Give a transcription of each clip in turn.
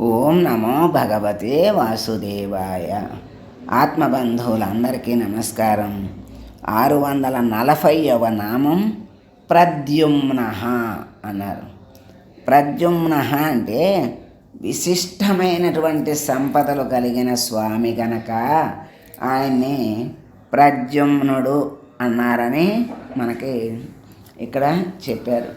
ఓం నమో భగవతే వాసుదేవాయ. ఆత్మబంధువులందరికీ నమస్కారం. ఆరు వందల నలభైవ నామం ప్రద్యుమ్న అన్నారు. ప్రద్యుమ్న అంటే విశిష్టమైనటువంటి సంపదలు కలిగిన స్వామి గనక ఆయన్ని ప్రద్యుమ్నుడు అన్నారని మనకి ఇక్కడ చెప్పారు.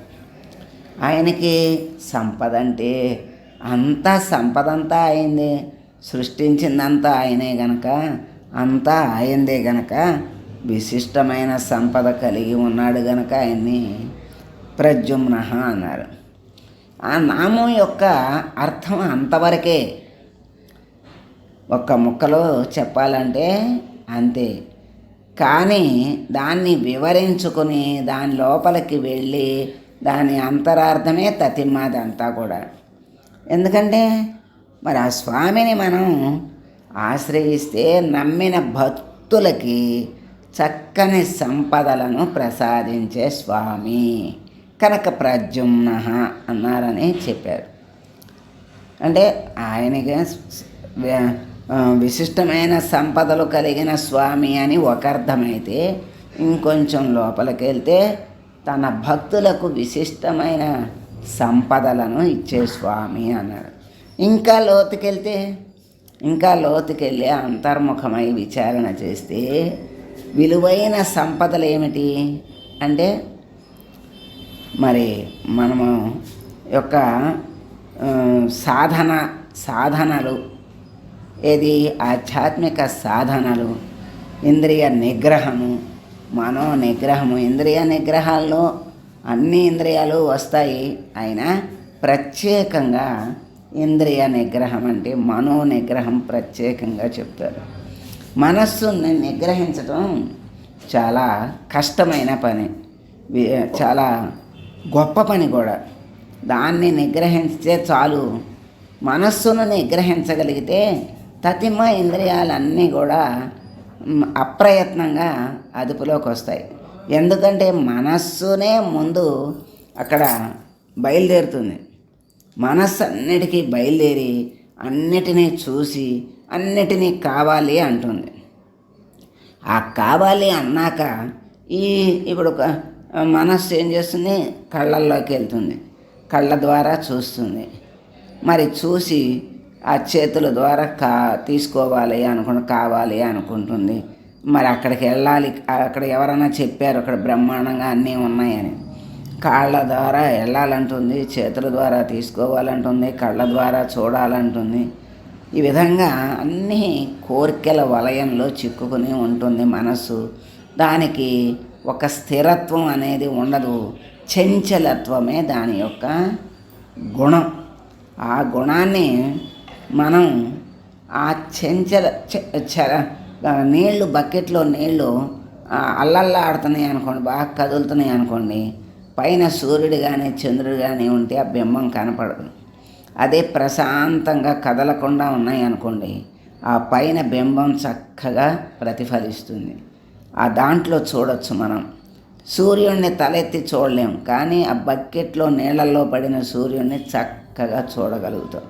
ఆయనకి సంపద అంటే అంతా సంపద అంతా అయిందే. సృష్టించిందంతా ఆయనే గనక అంతా అయిందే గనక విశిష్టమైన సంపద కలిగి ఉన్నాడు గనక ఆయన్ని ప్రజుమ్న అన్నారు. ఆ నామం యొక్క అర్థం అంతవరకే. ఒక్క ముక్కలో చెప్పాలంటే అంతే. కానీ దాన్ని వివరించుకుని దాని లోపలికి వెళ్ళి దాని అంతరార్థమే తతిమ్మదంతా కూడా. ఎందుకంటే మరి ఆ స్వామిని మనం ఆశ్రయిస్తే నమ్మిన భక్తులకి చక్కని సంపదలను ప్రసాదించే స్వామి. కనుక ప్రజుమ్న అన్నారని చెప్పారు. అంటే ఆయనకి విశిష్టమైన సంపదలు కలిగిన స్వామి అని ఒక అర్థమైతే ఇంకొంచెం లోపలికి వెళ్తే తన భక్తులకు విశిష్టమైన సంపదలను ఇచ్చే స్వామి అన్నాడు. ఇంకా లోతుకెళ్తే? ఇంకా లోతుకెళ్ళి అంతర్ముఖమై విచారణ చేస్తే విలువైన సంపదలు ఏమిటి? అంటే మరి మనము యొక్క సాధన సాధనలు ఏది? ఆధ్యాత్మిక సాధనలు ఇంద్రియ నిగ్రహము మనో నిగ్రహము ఇంద్రియ నిగ్రహాల్లో అన్ని ఇంద్రియాలు వస్తాయి. అయినా ప్రత్యేకంగా ఇంద్రియ నిగ్రహం అంటే మనో నిగ్రహం ప్రత్యేకంగా చెప్తారు. మనస్సుని నిగ్రహించడం చాలా కష్టమైన పని. చాలా గొప్ప పని కూడా. దాన్ని నిగ్రహించే చాలు. మనస్సును నిగ్రహించగలిగితే తతిమ ఇంద్రియాలన్నీ కూడా అప్రయత్నంగా అదుపులోకి వస్తాయి. ఎందుకంటే మనస్సునే ముందు అక్కడ బయలుదేరుతుంది. మనస్సు అన్నిటికీ బయలుదేరి అన్నిటినీ చూసి అన్నిటినీ కావాలి అంటుంది. ఆ కావాలి అన్నాక ఈ ఇప్పుడు ఒక మనస్సు ఏం చేస్తుంది? కళ్ళల్లోకి వెళ్తుంది. కళ్ళ ద్వారా చూస్తుంది. మరి చూసి ఆ చేతుల ద్వారా కా తీసుకోవాలి అనుకుని కావాలి అనుకుంటుంది. మరి అక్కడికి వెళ్ళాలి. అక్కడ ఎవరైనా చెప్పారు అక్కడ బ్రహ్మాండంగా అన్నీ ఉన్నాయని. కాళ్ళ ద్వారా వెళ్ళాలంటుంది చేతుల ద్వారా తీసుకోవాలంటుంది కళ్ళ ద్వారా చూడాలంటుంది. ఈ విధంగా అన్ని కోరికల వలయంలో చిక్కుకుని ఉంటుంది మనస్సు. దానికి ఒక స్థిరత్వం అనేది ఉండదు. చంచలత్వమే దాని యొక్క గుణం. ఆ గుణాన్ని మనం ఆ చెంచల చె- నీళ్ళు బకెట్లో నీళ్ళు అల్లల్లా ఆడుతున్నాయి అనుకోండి బాగా కదులుతున్నాయి అనుకోండి పైన సూర్యుడు కానీ చంద్రుడు కానీ ఉంటే ఆ బింబం కనపడదు. అదే ప్రశాంతంగా కదలకుండా ఉన్నాయి అనుకోండి ఆ పైన బింబం చక్కగా ప్రతిఫలిస్తుంది. ఆ దాంట్లో చూడొచ్చు మనం. సూర్యుడిని తలెత్తి చూడలేం కానీ ఆ బకెట్లో నీళ్ళల్లో పడిన సూర్యుడిని చక్కగా చూడగలుగుతాం.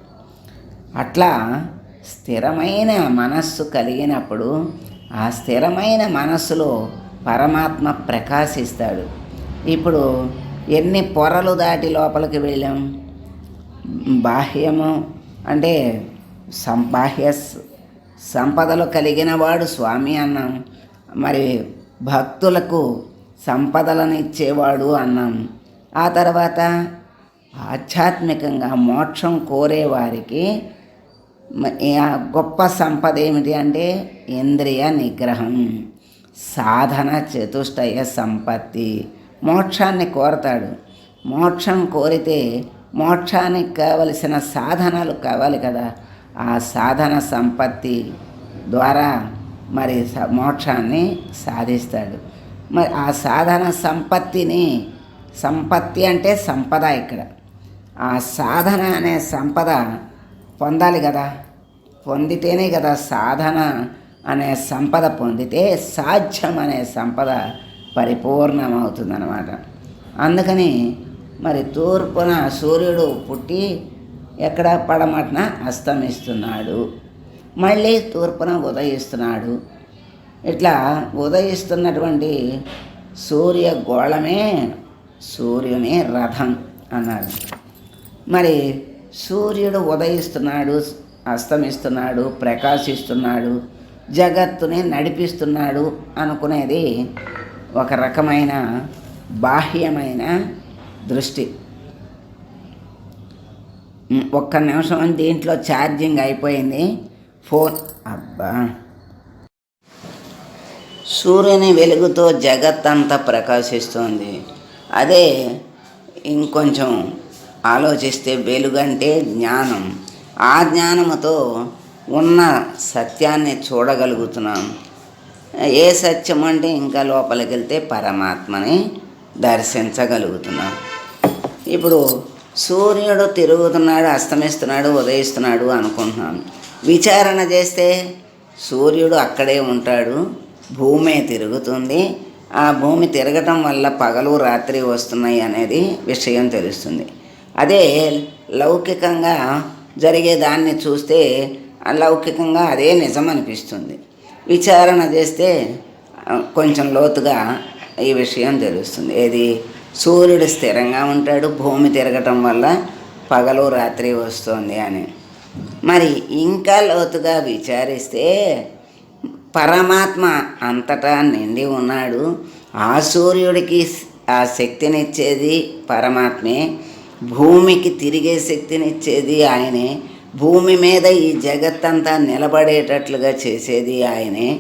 అట్లా స్థిరమైన మనస్సు కలిగినప్పుడు ఆ స్థిరమైన మనస్సులో పరమాత్మ ప్రకాశిస్తాడు. ఇప్పుడు ఎన్ని పొరలు దాటి లోపలికి వెళ్ళాం? బాహ్యము అంటే సం బాహ్య సంపదలు కలిగిన వాడు స్వామి అన్నాం. మరి భక్తులకు సంపదలను ఇచ్చేవాడు అన్నాం. ఆ తర్వాత ఆధ్యాత్మికంగా మోక్షం కోరేవారికి గొప్ప సంపద ఏమిటి అంటే ఇంద్రియ నిగ్రహం సాధన చతుష్టయ సంపత్తి. మోక్షాన్ని కోరతాడు. మోక్షం కోరితే మోక్షానికి కావలసిన సాధనాలు కావాలి కదా. ఆ సాధన సంపత్తి ద్వారా మరి మోక్షాన్ని సాధిస్తాడు. మరి ఆ సాధన సంపత్తిని సంపత్తి అంటే సంపద ఇక్కడ. ఆ సాధన అనే సంపద పొందాలి కదా. పొందితేనే కదా సాధన అనే సంపద పొందితే సాధ్యం అనే సంపద పరిపూర్ణమవుతుందన్నమాట. అందుకని మరి తూర్పున సూర్యుడు పుట్టి ఎక్కడ పడమటన అస్తమిస్తున్నాడు. మళ్ళీ తూర్పున ఉదయిస్తున్నాడు. ఇట్లా ఉదయిస్తున్నటువంటి సూర్య గోళమే సూర్యుని రథం అన్నారు. మరి సూర్యుడు ఉదయిస్తున్నాడు అస్తమిస్తున్నాడు ప్రకాశిస్తున్నాడు జగత్తుని నడిపిస్తున్నాడు అనుకునేది ఒక రకమైన బాహ్యమైన దృష్టి. ఒక్క నిమిషం దీంట్లో ఛార్జింగ్ అయిపోయింది. ఫోన్ అబ్బా. సూర్యుని వెలుగుతో జగత్తంతా ప్రకాశిస్తుంది. అదే ఇంకొంచెం ఆలోచిస్తే వెలుగంటే జ్ఞానం. ఆ జ్ఞానముతో ఉన్న సత్యాన్ని చూడగలుగుతున్నాం. ఏ సత్యం అంటే ఇంకా లోపలికి వెళ్తే పరమాత్మని దర్శించగలుగుతున్నాం. ఇప్పుడు సూర్యుడు తిరుగుతున్నాడు అస్తమిస్తున్నాడు ఉదయిస్తున్నాడు అనుకుంటున్నాం. విచారణ చేస్తే సూర్యుడు అక్కడే ఉంటాడు భూమే తిరుగుతుంది. ఆ భూమి తిరగటం వల్ల పగలు రాత్రి వస్తున్నాయి అనేది విషయం తెలుస్తుంది. అదే లౌకికంగా జరిగేదాన్ని చూస్తే లౌకికంగా అదే నిజం అనిపిస్తుంది విచారణ చేస్తే కొంచెం లోతుగా ఈ విషయం తెలుస్తుంది. ఏది? సూర్యుడు స్థిరంగా ఉంటాడు భూమి తిరగటం వల్ల పగలు రాత్రి వస్తుంది అని. మరి ఇంకా లోతుగా విచారిస్తే పరమాత్మ అంతటా నిండి ఉన్నాడు. ఆ సూర్యుడికి ఆ శక్తినిచ్చేది పరమాత్మే. భూమికి తిరిగే శక్తినిచ్చేది ఆయనే. భూమి మీద ఈ జగత్తంతా నిలబడేటట్లుగా చేసేది ఆయనే.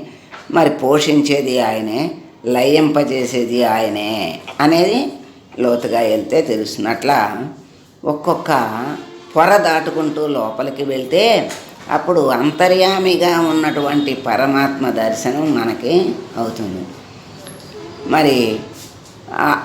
మరి పోషించేది ఆయనే. లయింపజేసేది ఆయనే అనేది లోతుగా వెళ్తే తెలుస్తుంది. అట్లా ఒక్కొక్క పొర దాటుకుంటూ లోపలికి వెళ్తే అప్పుడు అంతర్యామిగా ఉన్నటువంటి పరమాత్మ దర్శనం మనకి అవుతుంది. మరి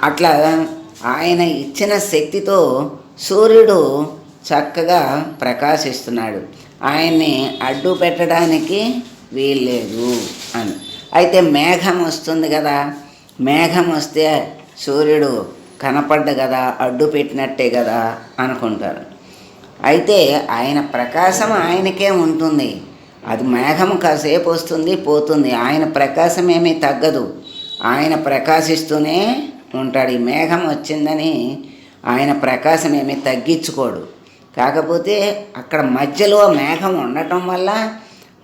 అట్లా ఆయన ఇచ్చిన శక్తితో సూర్యుడు చక్కగా ప్రకాశిస్తున్నాడు. ఆయన్ని అడ్డు పెట్టడానికి వీల్లేదు అని. అయితే మేఘం వస్తుంది కదా. మేఘం వస్తే సూర్యుడు కనపడ్డ కదా అడ్డు పెట్టినట్టే కదా అనుకుంటారు. అయితే ఆయన ప్రకాశం ఆయనకే ఉంటుంది. అది మేఘం కాసేపు వస్తుంది పోతుంది. ఆయన ప్రకాశం ఏమీ తగ్గదు. ఆయన ప్రకాశిస్తూనే ఉంటాడు ఈ మేఘం వచ్చిందని ఆయన ప్రకాశం ఏమీ తగ్గించుకోడు. కాకపోతే అక్కడ మధ్యలో మేఘం ఉండటం వల్ల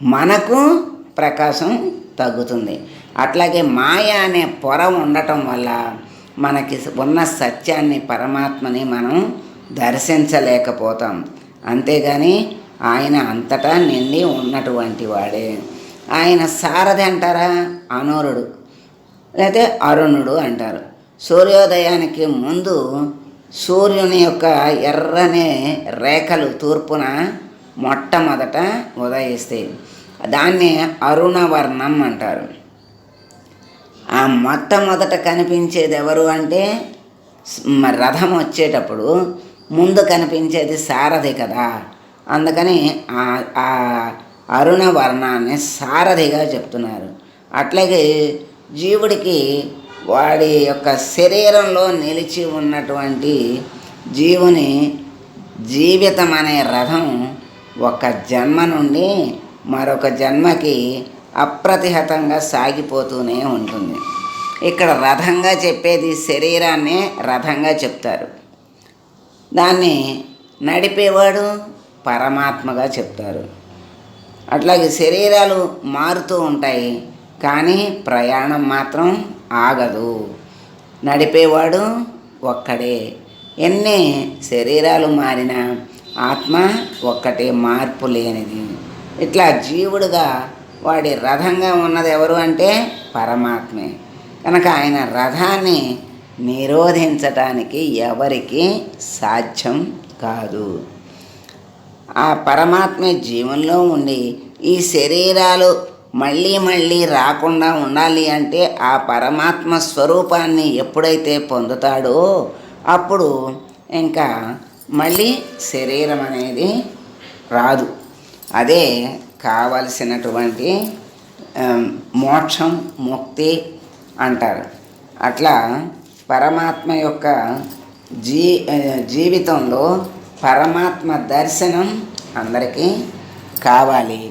మనకు ప్రకాశం తగ్గుతుంది. అట్లాగే మాయ అనే పొర ఉండటం వల్ల మనకి ఉన్న సత్యాన్ని పరమాత్మని మనం దర్శించలేకపోతాం. అంతేగాని ఆయన అంతటా నిండి ఉన్నటువంటి వాడే. ఆయన సారథి అంటారా? అనూరుడు. లేకపోతే అరుణుడు అంటారు. సూర్యోదయానికి ముందు సూర్యుని యొక్క ఎర్రని రేఖలు తూర్పున మొట్టమొదట ఉదయిస్తాయి దాన్ని అరుణవర్ణం అంటారు. ఆ మొట్టమొదట కనిపించేది ఎవరు అంటే రథం వచ్చేటప్పుడు ముందు కనిపించేది సారథి కదా. అందుకని ఆ- ఆ అరుణ వర్ణాన్ని సారథిగా చెప్తున్నారు. అట్లాగే జీవుడికి వాడి యొక్క శరీరంలో నిలిచి ఉన్నటువంటి జీవుని జీవితం అనే రథం ఒక జన్మ నుండి మరొక జన్మకి అప్రతిహతంగా సాగిపోతూనే ఉంటుంది. ఇక్కడ రథంగా చెప్పేది శరీరాన్నే రథంగా చెప్తారు. దాన్ని నడిపేవాడు పరమాత్మగా చెప్తారు. అట్లాగే శరీరాలు మారుతూ ఉంటాయి కానీ ప్రయాణం మాత్రం ఆగదు. నడిపేవాడు ఒక్కడే. ఎన్ని శరీరాలు మారినా ఆత్మ ఒక్కటే మార్పు లేనిది. ఇట్లా జీవుడుగా వాడి రథంగా ఉన్నది ఎవరు అంటే పరమాత్మే. కనుక ఆయన రథాన్ని నిరోధించటానికి ఎవరికి సాధ్యం కాదు. ఆ పరమాత్మే జీవంలో ఉండి ఈ శరీరాలు మళ్ళీ మళ్ళీ రాకుండా ఉండాలి అంటే ఆ పరమాత్మ స్వరూపాన్ని ఎప్పుడైతే పొందుతాడో అప్పుడు ఇంకా మళ్ళీ శరీరం అనేది రాదు. అదే కావలసినటువంటి మోక్షం ముక్తి అంటారు. అట్లా పరమాత్మ యొక్క జీ జీవితంలో పరమాత్మ దర్శనం అందరికీ కావాలి.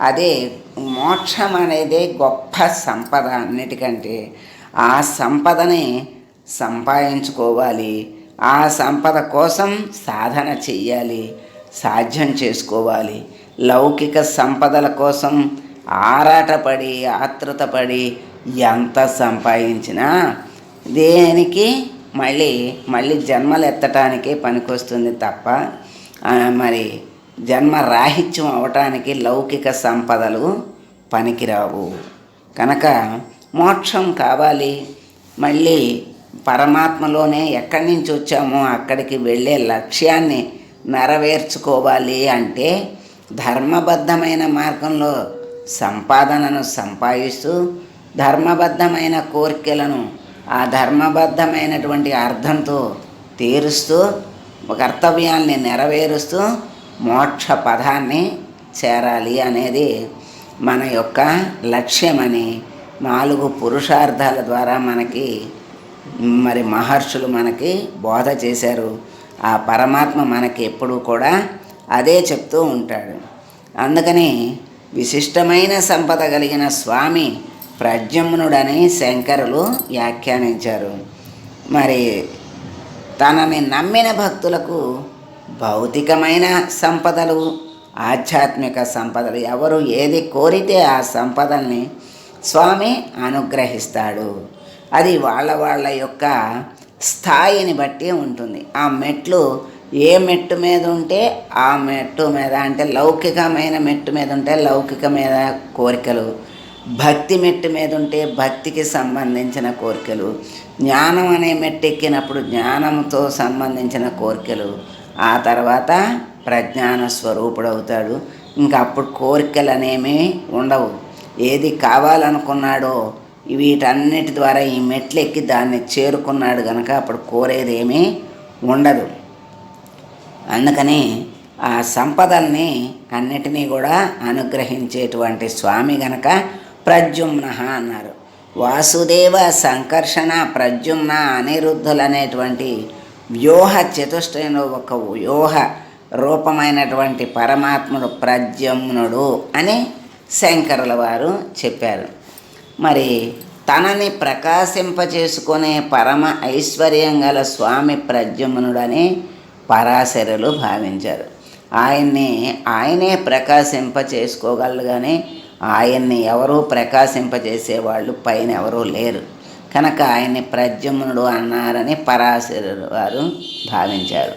అదే మోక్షం అనేది గొప్ప సంపద అన్నిటికంటే ఆ సంపదని సంపాదించుకోవాలి. ఆ సంపద కోసం సాధన చెయ్యాలి సాధ్యం చేసుకోవాలి. లౌకిక సంపదల కోసం ఆరాటపడి ఆతృతపడి ఎంత సంపాదించినా దేనికి మళ్ళీ మళ్ళీ జన్మలు ఎత్తటానికే పనికొస్తుంది తప్ప మరి జన్మ రాహిత్యం అవటానికి లౌకిక సంపదలు పనికిరావు. కనుక మోక్షం కావాలి. మళ్ళీ పరమాత్మలోనే ఎక్కడి నుంచి వచ్చామో అక్కడికి వెళ్ళే లక్ష్యాన్ని నెరవేర్చుకోవాలి అంటే ధర్మబద్ధమైన మార్గంలో సంపాదనను సంపాదిస్తూ ధర్మబద్ధమైన కోరికలను ఆ ధర్మబద్ధమైనటువంటి అర్థంతో తీరుస్తూ కర్తవ్యాల్ని నెరవేరుస్తూ మోక్ష పదాన్ని చేరాలి అనేది మన యొక్క లక్ష్యమని నాలుగు పురుషార్థాల ద్వారా మనకి మరి మహర్షులు మనకి బోధ చేశారు. ఆ పరమాత్మ మనకి ఎప్పుడూ కూడా అదే చెప్తూ ఉంటాడు. అందుకని విశిష్టమైన సంపద కలిగిన స్వామి ప్రద్యుమ్నుడని శంకరులు వ్యాఖ్యానించారు. మరి తనని నమ్మిన భక్తులకు భౌతికమైన సంపదలు ఆధ్యాత్మిక సంపదలు ఎవరు ఏది కోరితే ఆ సంపదల్ని స్వామి అనుగ్రహిస్తాడు. అది వాళ్ళ వాళ్ళ యొక్క స్థాయిని బట్టి ఉంటుంది. ఆ మెట్లు ఏ మెట్టు మీద ఉంటే ఆ మెట్టు మీద అంటే లౌకికమైన మెట్టు మీద ఉంటే లౌకిక మీద కోరికలు భక్తి మెట్టు మీద ఉంటే భక్తికి సంబంధించిన కోరికలు జ్ఞానం అనే మెట్టు ఎక్కినప్పుడు జ్ఞానంతో సంబంధించిన కోరికలు ఆ తర్వాత ప్రజ్ఞాన స్వరూపుడు అవుతాడు ఇంకా అప్పుడు కోరికలు అనేవి ఉండవు. ఏది కావాలనుకున్నాడో వీటన్నిటి ద్వారా ఈ మెట్లు ఎక్కి దాన్ని చేరుకున్నాడు కనుక అప్పుడు కోరేదేమీ ఉండదు. అందుకని ఆ సంపదల్ని అన్నిటినీ కూడా అనుగ్రహించేటువంటి స్వామి గనక ప్రద్యుమ్న అన్నారు. వాసుదేవ సంకర్షణ ప్రద్యుమ్న అనిరుద్ధులు అనేటువంటి వ్యూహ చతుష్టయంలో ఒక వ్యూహ రూపమైనటువంటి పరమాత్ముడు ప్రద్యుమ్నుడు అని శంకరుల వారు చెప్పారు. మరి తనని ప్రకాశింపచేసుకునే పరమ ఐశ్వర్యం గల స్వామి ప్రద్యుమ్నుడని పరాశరులు భావించారు. ఆయన్ని ఆయనే ప్రకాశింప చేసుకోగలరు కానీ ఆయన్ని ఎవరూ ప్రకాశింపజేసేవాళ్ళు పైన ఎవరూ లేరు. కనుక ఆయన్ని ప్రద్యుమ్నుడు అన్నారని పరాశరులు వారు భావించారు.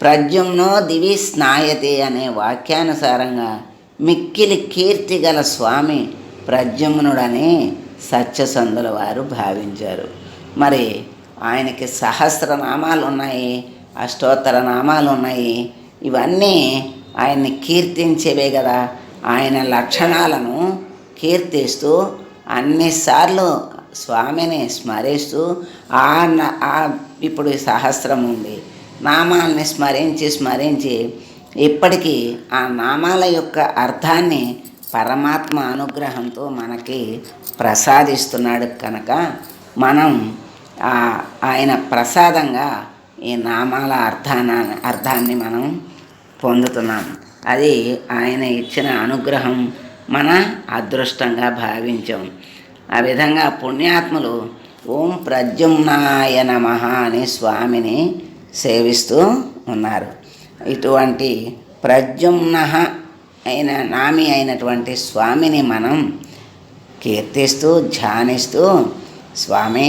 ప్రద్యుమ్నో దివి స్నాయతి అనే వాక్యానుసారంగా మిక్కిలి కీర్తి గల స్వామి ప్రద్యుమ్నుడని సత్యసంధుల వారు భావించారు. మరి ఆయనకి సహస్రనామాలు ఉన్నాయి అష్టోత్తర నామాలు ఉన్నాయి ఇవన్నీ ఆయన్ని కీర్తించేవే కదా ఆయన లక్షణాలను కీర్తిస్తూ అన్నిసార్లు స్వామిని స్మరిస్తూ ఆ న- ఆ ఇప్పుడు ఈ సహస్రం ఉంది. నామాలని స్మరించి స్మరించి ఇప్పటికీ ఆ నామాల యొక్క అర్థాన్ని పరమాత్మ అనుగ్రహంతో మనకి ప్రసాదిస్తున్నాడు కనుక మనం ఆయన ప్రసాదంగా ఈ నామాల అర్థాన అర్థాన్ని మనం పొందుతున్నాం. అది ఆయన ఇచ్చిన అనుగ్రహం మన అదృష్టంగా భావించాం. ఆ విధంగా పుణ్యాత్ములు ఓం ప్రద్యుమ్నాయ నమ అని స్వామిని సేవిస్తూ ఉన్నారు. ఇటువంటి ప్రద్యుమ్న అయిన నామి అయినటువంటి స్వామిని మనం కీర్తిస్తూ ధ్యానిస్తూ స్వామి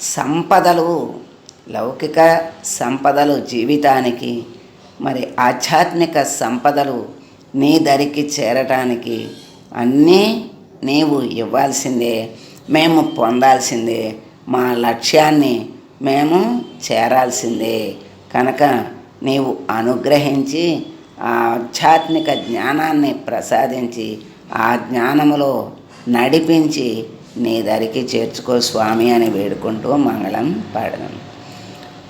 సంపదలు లౌకిక సంపదలు జీవితానికి మరి ఆధ్యాత్మిక సంపదలు నీ దరికి చేరటానికి అన్నీ నీవు ఇవ్వాల్సిందే మేము పొందాల్సిందే మా లక్ష్యాన్ని మేము చేరాల్సిందే. కనుక నీవు అనుగ్రహించి ఆ ఆధ్యాత్మిక జ్ఞానాన్ని ప్రసాదించి ఆ జ్ఞానములో నడిపించి నీ దరికి చేర్చుకో స్వామి అని వేడుకుంటూ మంగళం పాడదాం.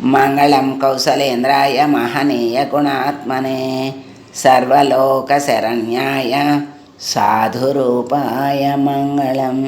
మంగళం కౌశలేంద్రాయ మహనీయ గుణాత్మనే సర్వలోక శరణ్యాయ साधुरूपाय मङ्गलम्।